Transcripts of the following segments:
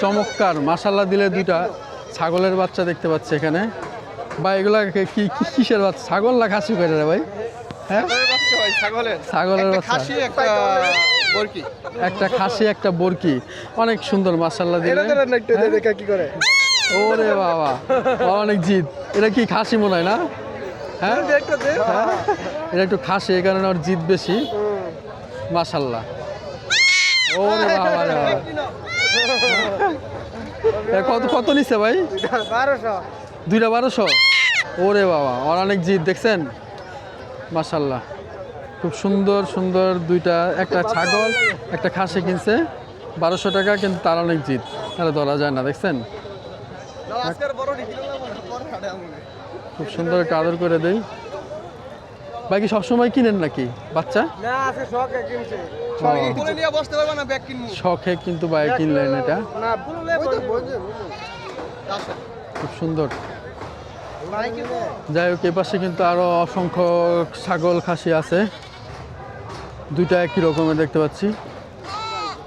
চমৎকার মাসাল্লা দিলে দুইটা। ছাগলের বাচ্চা দেখতে পাচ্ছি এখানে। বা এগুলা কি কিসের বাচ্চা? ছাগল না খাসি করে রে ভাই? হ্যাঁ? ছাগলের একটা বাচ্চা। খাসি একটা বরকি। খাসি একটা বরকি। অনেক সুন্দর মাসাল্লা দিলে। হ্যাঁ? দেখা কি করে। ওরে বাবা অনেক জিদ। এটা কি খাসি মনে হয় না? হ্যাঁ? হ্যাঁ? এটা একটু খাসি এই কারণে ওর জিদ বেশি। মাসাল্লাহ ওরে বাবা। কত কত নিচ্ছে ভাই? বারোশো। দুইটা বারোশো? ওরে বাবা ওর অনেক জিদ দেখছেন? মাসাল্লাহ খুব সুন্দর সুন্দর দুইটা একটা ছাগল একটা খাসি কিনছে। বারোশো টাকা কিন্তু তার অনেক জিদ। তাহলে ধরা যায় না দেখছেন? খুব সুন্দর একটা আদর করে দেই। বাকি সবসময় কিনেন নাকি? বাচ্চা? না আছে শখে কিনছে। ও, বলে নিয়ে বসতে পারবে না ব্যাগ কিনবো। শখে কিন্তু বাইক কিনলেন এটা। খুব সুন্দর। যাই হোক এই পাশে কিন্তু আরও অসংখ্য ছাগল খাসি আছে। দুইটা একই রকমের দেখতে পাচ্ছি।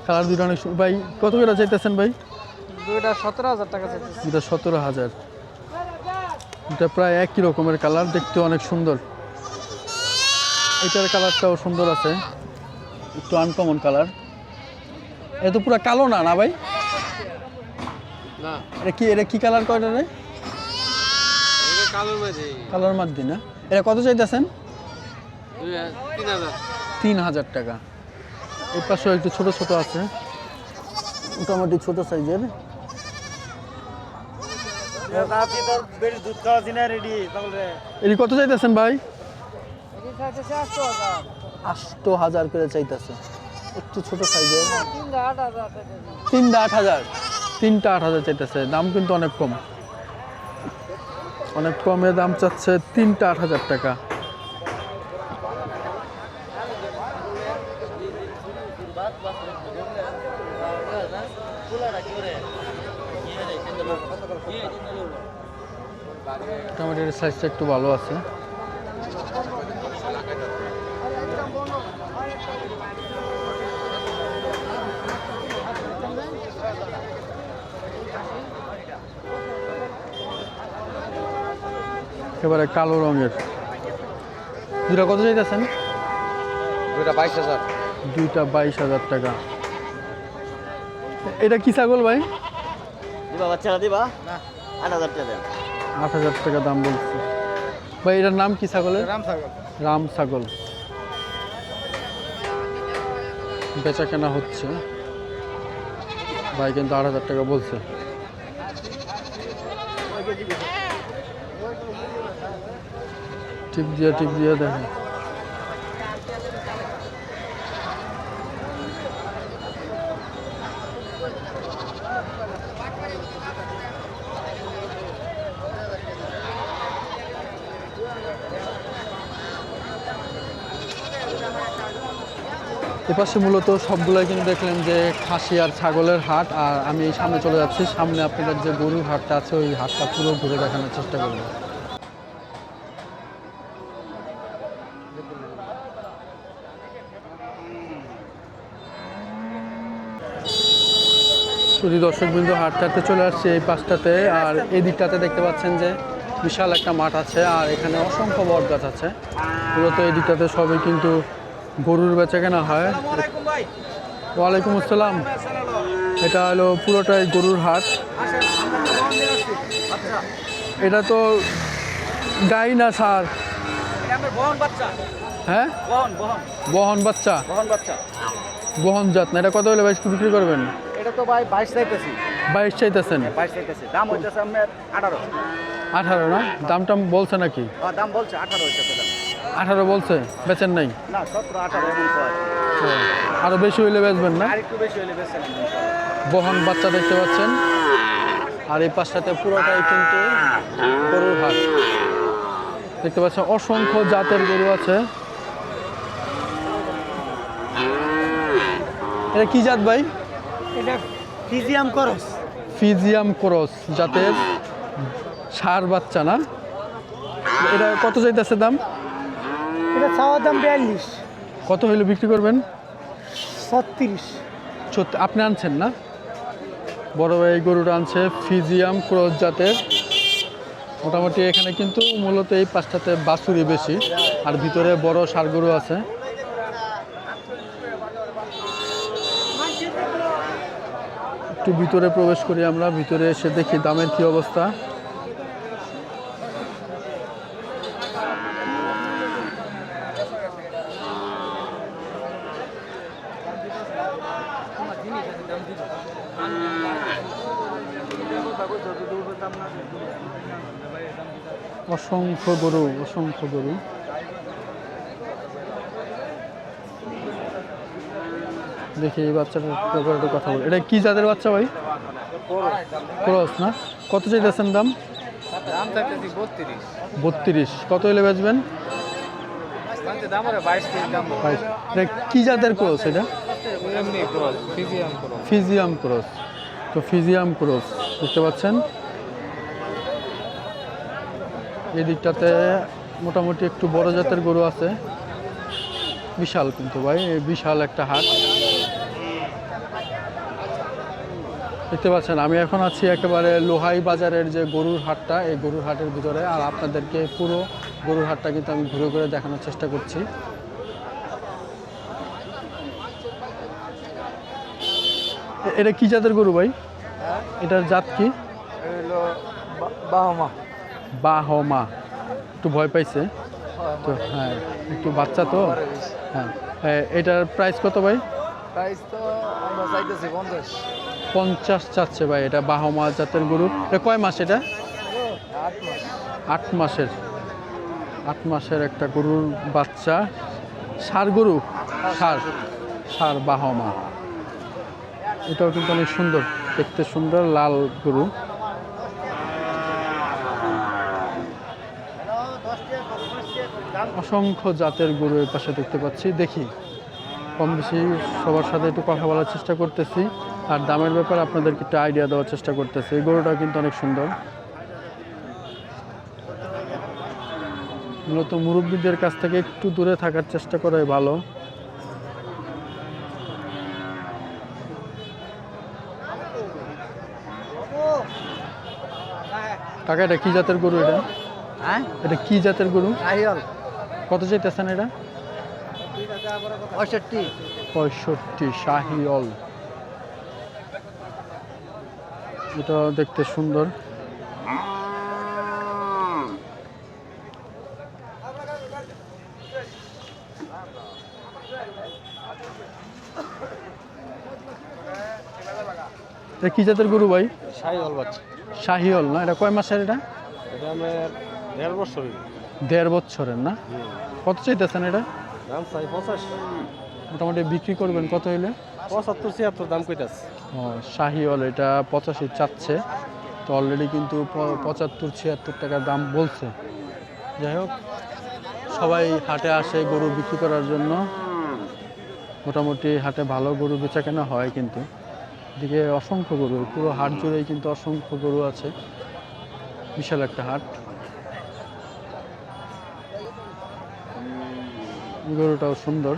কালার দুইটা অনেক ভাই কত করে চাইতেছেন ভাই? দুইটা সতেরো হাজার টাকা চাইছে দুটা সতেরো হাজার। দুটা প্রায় একই রকমের কালার দেখতে অনেক সুন্দর। এটার কালারটাও সুন্দর আছে। একটু আনকমন কালার। এটা তো পুরো কালো না না ভাই? না। এটা কি এটা কি কালার কয়টা রে? কালোর মাঝে। না? এটা কত চাইতেছেন? তিন হাজার। টাকা। এর পাশেও একটু ছোট ছোট আছে। মোটামুটি ছোট সাইজের। এটি কত চাইতেছেন ভাই এটি চাইছে আটশো হাজার আষ্ট হাজার করে চাইতেছে। একটু ছোট হাজার তিনটা আট হাজার তিনটা আট হাজার চাইতেছে। দাম কিন্তু অনেক কম। অনেক কমে দাম চাচ্ছে তিনটা আট হাজার টাকা। টমেটোর সাইজটা একটু ভালো আছে। একেবারে কালো রঙের। দুটা কত চাইতেছেন? দুইটা বাইশ হাজার। দুইটা বাইশ হাজার টাকা। এটা কি ছাগল ভাই? দিবা বাচ্চারা দিবা? আট হাজার টাকা আট হাজার টাকা দাম বলছে। ভাই এটার নাম কি ছাগলের? রাম ছাগল। রাম ছাগল। বেচা কেনা হচ্ছে। ভাই কিন্তু আট হাজার টাকা বলছে। টিপ দিয়ে টিপ দিয়ে দেখেন এপাশে মূলত সবগুলাই কিন্তু দেখলেন যে খাসি আর ছাগলের হাট, আর আমি সামনে চলে যাচ্ছি। সামনে আপনাদের যে গরুর হাটটা আছে, ওই হাটটা পুরো ঘুরে দেখানোর চেষ্টা করব। শুধু দর্শকবৃন্দ হাটটাতে চলে আসছে এই পাশটাতে আর এই দিকটাতে দেখতে পাচ্ছেন যে বিশাল একটা মাঠ আছে আর এখানে অসংখ্য বট গাছ আছে। মূলত এই দিকটাতে সবই কিন্তু গরুর বেচা কেনা হয়। ওয়ালাইকুম আসসালাম। এটা হলো পুরোটাই গরুর হাট। এটা তো গাই না সার হ্যাঁ? বহন বাচ্চা। বহন বাচ্চা। বহন জাত না। এটা কত হলে বাইশ বিক্রি করবেন? তো ভাই? বাইশ চাইতেছি। বাইশ চাইতেছেন। বাইশ চাইতেছি। দাম হইতেছে আপনার আঠারো। আঠারো না? দাম টাম বলছে নাকি? দাম বলছে আঠারো হইতেছে আঠারো বলছে বেচেন নাই? না সতেরো আঠারো আরও বেশি হইলে বেচবেন না? আর একটু বেশি হইলে বেশি বহন বাচ্চা দেখতে পাচ্ছেন। আর এই পাশটাতে পুরোটাই কিন্তু গরুর হাট। দেখতে পাচ্ছেন অসংখ্য জাতের গরু আছে। এটা কি জাত ভাই? এটা ফিজিয়াম করস। ফিজিয়াম ক্রস জাতের সার বাচ্চা না। এটা কত চাইতেছে দাম? এটা চাওয়ার দাম বিয়াল্লিশ। কত হইলে বিক্রি করবেন? ছত্রিশ। আপনি আনছেন না? বড় ভাই এই গরুটা আনছে ফিজিয়াম ক্রস জাতের মোটামুটি এখানে কিন্তু মূলত এই পাঁচটাতে বাছুরি বেশি আর ভিতরে বড় সার গরু আছে। একটু ভিতরে প্রবেশ করি আমরা, ভিতরে এসে দেখি দামের কি অবস্থা। অসংখ্য গরু অসংখ্য গরু। দেখি এই বাচ্চাটার ব্যাপারে একটু কথা বলি। এটা কি জাতের বাচ্চা ভাই? ক্রস না? কত চাইতেছেন দাম? বত্রিশ। কত হলে বেচবেন। এটা কি জাতের ক্রস এটা? ফিজিয়াম ক্রস। তো ফিজিয়াম ক্রস দেখতে পাচ্ছেন? এই দিকটাতে মোটামুটি একটু বড় জাতের গরু আছে। বিশাল কিন্তু ভাই বিশাল একটা হাট। দেখতে পাচ্ছেন আমি এখন আছি একেবারে লোহাই বাজারের যে গরুর হাটটা এই গরুর হাটের ভিতরে। আর আপনাদেরকে পুরো গরুর হাটটা কিন্তু আমি ঘুরে ঘুরে দেখানোর চেষ্টা করছি। এটা কি জাতের গরু ভাই? এটার জাত কি? বাহমা। বাহমা। একটু ভয় পাইছে? তো হ্যাঁ একটু বাচ্চা তো? হ্যাঁ। এটার প্রাইস কত ভাই? প্রাইস তো আমরা চাইতেছি পঞ্চাশ। পঞ্চাশ চাচ্ছে ভাই, এটা বাহমা জাতের গরু। এটা কয় মাস এটা? আট মাসের। আট মাসের একটা গরুর বাচ্চা। সার গরু? ষাড় সার বাহমা। এটাও কিন্তু অনেক সুন্দর, দেখতে সুন্দর, লাল গরু। অসংখ্য জাতের গরু এর পাশে দেখতে পাচ্ছি। দেখি, কম বেশি সবার সাথে একটু কথা বলার চেষ্টা করতেছি। আর দামের ব্যাপারে আপনাদেরকে একটা আইডিয়া দেওয়ার চেষ্টা করতেছে। এই গরুটাও কিন্তু অনেক সুন্দর। মূলত মুরব্বীদের কাছ থেকে একটু দূরে থাকার চেষ্টা করাই ভালো। কাকা এটা কি জাতের গরু এটা? হ্যাঁ? এটা কি জাতের গরু? কত চাইতেছেন এটা? পঁয়ষট্টি। পঁয়ষট্টি শাহিওল এটা দেখতে সুন্দর। এটা কি জাতের গরু ভাই? সাইওয়াল বাচ্চা। শাহিওল না? এটা কয় মাসের এটা? এটা আমার দেড় বছর দেড় বছরের না? কত চাইতেছেন এটা? দাম চাই পঁচাশ। মোটামুটি বিক্রি করবেন কত হইলে? পঁচাত্তর ছিয়াত্তর দাম কইতাছে। ও শাহিওয়াল এটা পঁচাশি চাচ্ছে। তো অলরেডি কিন্তু পঁচাত্তর ছিয়াত্তর টাকার দাম বলছে। যাই হোক সবাই হাটে আসে গরু বিক্রি করার জন্য। মোটামুটি হাটে ভালো গরু বেচা কেনা হয় কিন্তু। এদিকে অসংখ্য গরু পুরো হাট জুড়েই কিন্তু অসংখ্য গরু আছে। বিশাল একটা হাট। গরুটাও সুন্দর।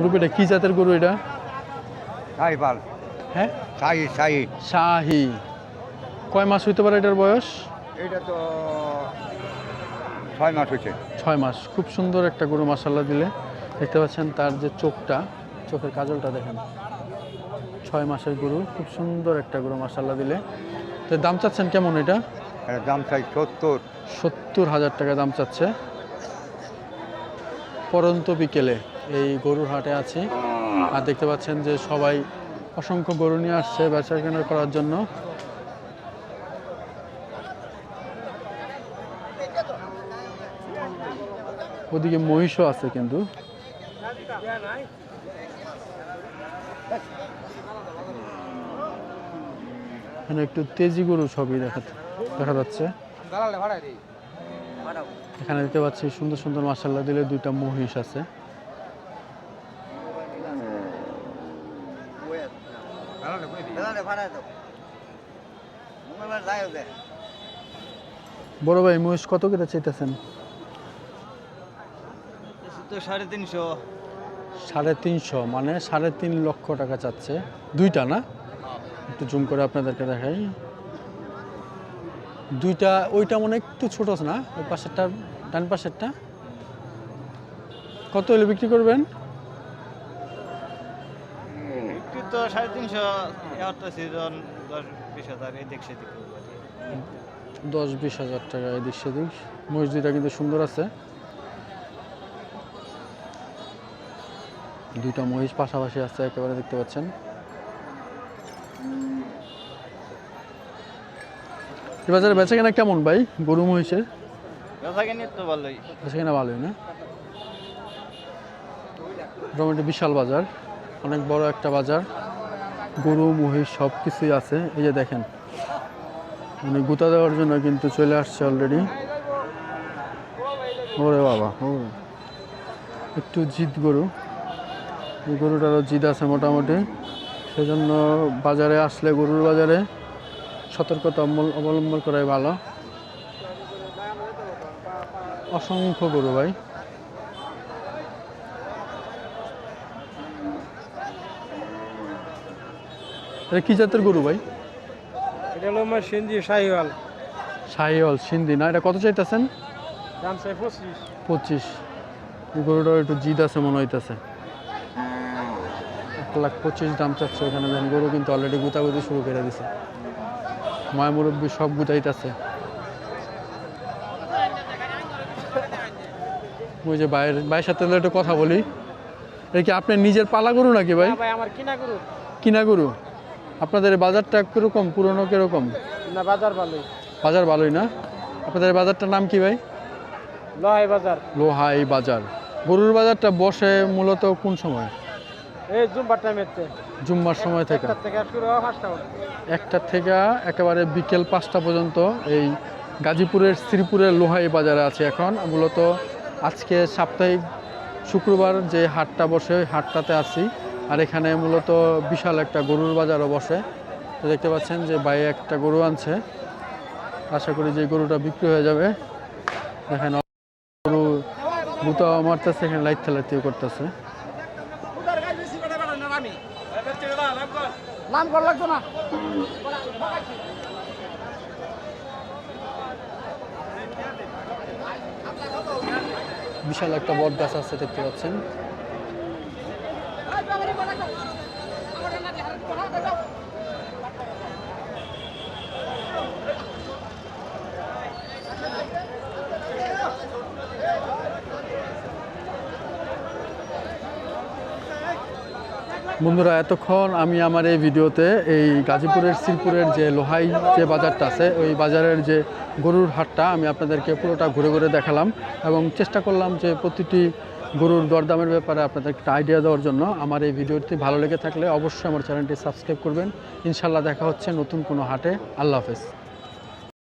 গ্রুপ এটা কি জাতের গরু এটা? সাইবাল হ্যাঁ? সাই সাই শাহি কয় মাস হইতে পারে এটার বয়স? এটা তো ছয় মাস হয়েছে ছয় মাস। খুব সুন্দর একটা গরু মাসাল্লা দিলে। দেখতে পাচ্ছেন তার যে চোখটা চোখের কাজলটা দেখেন। ছয় মাসের গরু খুব সুন্দর একটা গরু মাসাল্লা দিলে। তো দাম চাচ্ছেন কেমন এটা? এটা দাম চাই সত্তর। সত্তর হাজার টাকা দাম চাচ্ছে। পরন্ত বিকেলে। এই গরুর হাটে আছি। আর দেখতে পাচ্ছেন যে সবাই অসংখ্য গরু নিয়ে আসছে বেচা কেনা করার জন্য। ওদিকে মহিষও আছে কিন্তু। এখানে একটু তেজি গরু সবই দেখা দেখা যাচ্ছে। এখানে দেখতে পাচ্ছি সুন্দর সুন্দর মাসাল্লা দিলে দুইটা মহিষ আছে। বড় ভাই মহিষ কত করে চাইতেছেন? সাড়ে তিনশো। সাড়ে তিনশো মানে সাড়ে তিন লক্ষ টাকা চাচ্ছে। দুইটা না? একটু জুম করে আপনাদেরকে দেখাই। দুইটা ওইটা মনে একটু ছোট না? ওই পাশেরটা ডান পাশেরটা? কত হলে বিক্রি করবেন একটু তো সাড়ে তিনশো একটা সিজন দশ বিশ হাজার এই দেখছে দশ বিশ হাজার টাকা এদিক সেদিক। মসজিদটা কিন্তু সুন্দর আছে। দুইটা মহিষ পাশাপাশি আছে একেবারে দেখতে পাচ্ছেন। বাজারে বেচা কেনা কেমন ভাই? গরু মহিষের? ব্যবসা কিনে তো ভালোই। বেচা কেনা ভালোই না? মোটামুটি বিশাল বাজার। অনেক বড় একটা বাজার। গরু, মহিষ সব কিছুই আছে। এই যে দেখেন মানে গুতা দেওয়ার জন্য কিন্তু চলে আসছে অলরেডি ওরে বাবা, ও। একটু জিদ গরু। এই গরুটারও জিদ আছে মোটামুটি। সেজন্য বাজারে আসলে গরুর বাজারে সতর্কতা অবল- অবলম্বন করাই ভালো। অসংখ্য গরু ভাই। এটা কি জাতের গরু ভাই? এটা হলো আমার সিন্ধি শাহিওয়াল। শাহিওয়াল সিন্ধি না? এটা কত চাইতেছেন? দাম চাই পঁচিশ। পঁচিশ। গরুটার একটু জিদ আছে মনে হইতেছে। এক লাখ পঁচিশ দাম চাচ্ছে ওখানে যখন গরু কিন্তু অলরেডি গুতাগুতি শুরু করে দিছে। মায় মুরব্বী সব গুতাইতেছে। ওই যে ভাইয়ের ভাইয়ের সাথে একটু কথা বলি। এটা কি আপনার নিজের পালা গরু নাকি ভাই? ভাই আমার কিনা গরু। কিনা গরু? আপনাদের বাজারটা কীরকম? পুরনো কীরকম? না বাজার ভালোই। বাজার ভালোই না? আপনাদের বাজারটার নাম কি ভাই? লহাই বাজার। লোহাই বাজার। গরুর বাজারটা বসে মূলত কোন সময়? এই জুম্বার টাইমেতে জুম্মার সময় থেকে। একটার থেকে শুরু পাঁচটা পর্যন্ত। একটা থেকে একেবারে বিকেল পাঁচটা পর্যন্ত এই গাজীপুরের শ্রীপুরের লোহাই বাজারে আছে এখন। মূলত আজকে সাপ্তাহিক শুক্রবার যে হাটটা বসে ওই হাটটাতে আছি আর এখানে মূলত বিশাল একটা গরুর বাজারও বসে। তো দেখতে পাচ্ছেন যে বাইরে একটা গরু আনছে। আশা করি যে গরুটা বিক্রি হয়ে যাবে। দেখেন গরু গুতা মারতেছে এখানে লাইট থালাইতেও করতেছে। নাম কর লাগতো না। বিশাল একটা বট গাছ আছে দেখতে পাচ্ছেন। বন্ধুরা, এতক্ষণ আমি আমার এই ভিডিওতে এই গাজীপুরের, শ্রীপুরের যে লোহাই যে বাজারটা আছে, ওই বাজারের যে গরুর হাটটা আমি আপনাদেরকে পুরোটা ঘুরে ঘুরে দেখালাম এবং চেষ্টা করলাম যে প্রতিটি গরুর দরদামের ব্যাপারে আপনাদের একটা আইডিয়া দেওয়ার জন্য। আমার এই ভিডিওটি ভালো লেগে থাকলে অবশ্যই আমার চ্যানেলটি সাবস্ক্রাইব করবেন। ইনশাল্লাহ দেখা হচ্ছে নতুন কোনো হাটে। আল্লাহ হাফেজ।